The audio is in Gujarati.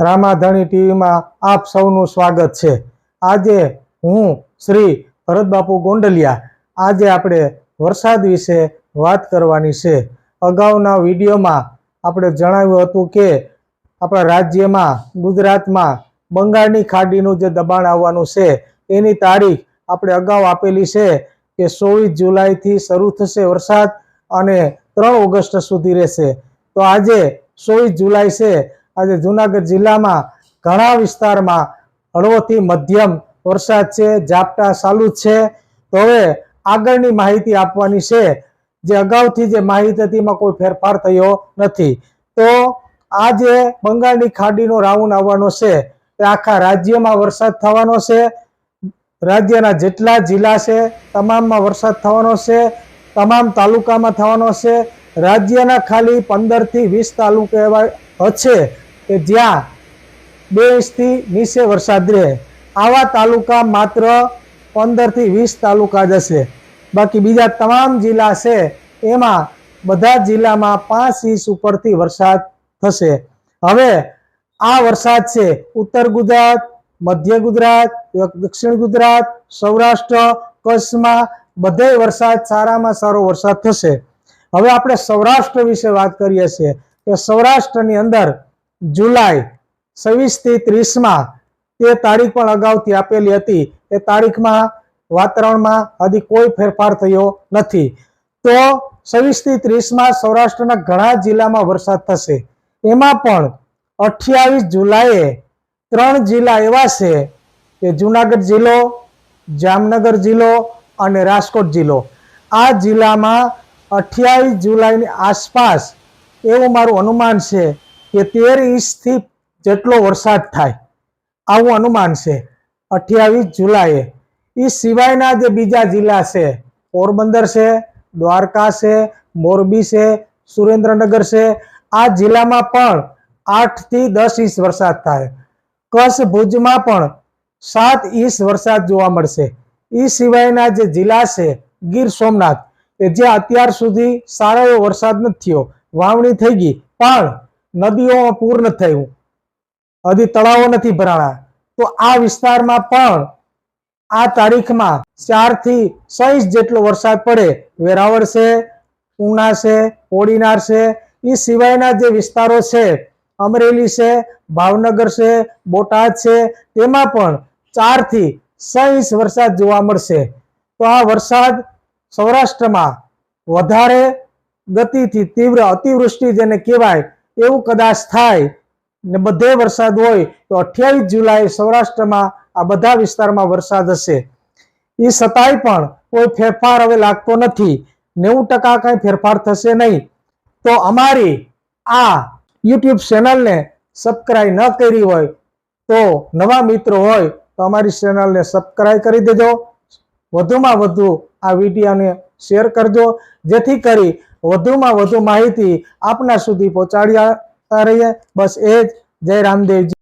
રામાધણી ટીવીમાં આપ સૌનું સ્વાગત છે. આજે હું શ્રી ભરતબાપુ ગોંડલિયા આજે આપણે વરસાદ વિશે વાત કરવાની છે. અગાઉના વિડીયોમાં આપણે જણાવ્યું હતું કે આપણા રાજ્યમાં, ગુજરાતમાં બંગાળની ખાડીનું જે દબાણ આવવાનું છે, એની તારીખ આપણે અગાઉ આપેલી છે કે ચોવીસ જુલાઈથી શરૂ થશે વરસાદ અને ત્રણ ઓગસ્ટ સુધી રહેશે. તો આજે ચોવીસ જુલાઈ છે આજે જુનાગઢ જિલ્લામાં ઘણા વિસ્તારમાં હળવોથી મધ્યમ વરસાદ છે, ઝાપટા ચાલુ છે. તો હવે આગળની માહિતી આપવાની છે જે અગાઉથી જે માહિતી હતી એમાં કોઈ ફેરફાર થયો નથી. તો આ જે બંગાળની ખાડીનો રાઉન્ડ આવવાનો છે. એ આખા રાજ્યમાં વરસાદ થવાનો છે. રાજ્યના જેટલા જિલ્લા છે, તમામમાં વરસાદ થવાનો છે. તમામ તાલુકામાં થવાનો છે. રાજ્યના ખાલી પંદરથી વીસ તાલુકા એવા હશે કે જ્યાં બે ઇંચથી નીચે વરસાદ રહે. આવા તાલુકા માત્ર પંદરથી વીસ તાલુકા જ હશે. બાકી બીજા તમામ જિલ્લા છે, એમાં બધા જિલ્લામાં પાંચ ઇંચ ઉપરથી વરસાદ થશે. હવે આ વરસાદ છે, ઉત્તર ગુજરાત, મધ્ય ગુજરાત દક્ષિણ ગુજરાત, સૌરાષ્ટ્ર, કચ્છમાં બધે વરસાદ, સારામાં સારો વરસાદ થશે. હવે આપણે સૌરાષ્ટ્ર વિશે વાત કરીએ છીએ. કે સૌરાષ્ટ્રની અંદર જુલાઈ છવ્વીસથી ત્રીસમાં તે તારીખ પણ અગાઉથી આપેલી હતી. એ તારીખમાં વાતાવરણમાં હજી કોઈ ફેરફાર થયો નથી. તો છવ્વીસથી ત્રીસમાં સૌરાષ્ટ્રના ઘણા જિલ્લામાં વરસાદ થશે. એમાં પણ અઠ્યાવીસ જુલાઈએ ત્રણ જિલ્લા એવા છે કે જુનાગઢ જિલ્લો, જામનગર જિલ્લો અને રાજકોટ જિલ્લો. આ જિલ્લામાં અઠ્યાવીસ જુલાઈની આસપાસ એવું મારું અનુમાન છે કે તેર ઇંચથી જેટલો વરસાદ થાય. આવું અનુમાન છે. અઠ્યાવીસ જુલાઈએ. એ સિવાયના જે બીજા જિલ્લા છે, પોરબંદર છે, દ્વારકા છે, મોરબી છે, સુરેન્દ્રનગર છે, આ જિલ્લામાં પણ આઠથી દસ ઇંચ વરસાદ થાય. કચ્છ ભુજમાં પણ સાત ઇંચ વરસાદ જોવા મળશે. એ સિવાયના જે જિલ્લા છે, ગીર સોમનાથ, કે જ્યાં અત્યાર સુધી સારો એવો વરસાદ નથી થયો. વાવણી થઈ ગઈ. પણ નદીઓમાં પૂર નથી થયું. હજી તળાવો નથી ભરાણા. તો આ વિસ્તારમાં પણ આ તારીખમાં ચારથી છ જેટલો વરસાદ પડે. વેરાવળ છે, ઉના છે ઓડીનાર છે. એ સિવાયના જે વિસ્તારો છે, અમરેલી છે, ભાવનગર છે, બોટાદ છે, તેમાં પણ ચારથી છ વરસાદ જોવા મળશે. તો આ વરસાદ સૌરાષ્ટ્રમાં વધારે ગતિથી તીવ્ર અતિવૃષ્ટિ જેને કહેવાય, એવું કદાચ થાય ને બધે વરસાદ હોય, તો અઠ્યાવીસ જુલાઈ સૌરાષ્ટ્રમાં આ બધા વિસ્તારમાં વરસાદ હશે. એ છતાંય પણ કોઈ ફેરફાર હવે લાગતો નથી. નેવું ટકા કઈ ફેરફાર થશે નહીં. તો અમારી આ યુટ્યુબ ચેનલને સબસ્ક્રાઈબ ન કરી હોય, તો નવા મિત્રો હોય, તો અમારી ચેનલને સબસ્ક્રાઈબ કરી દેજો. વધુમાં વધુ આ વિડીયોને શેર કરજો. જેથી કરી વધુમાં વધુ માહિતી આપના સુધી પહોંચાડ્યા રહીએ. બસ એ જય રામદેવજી.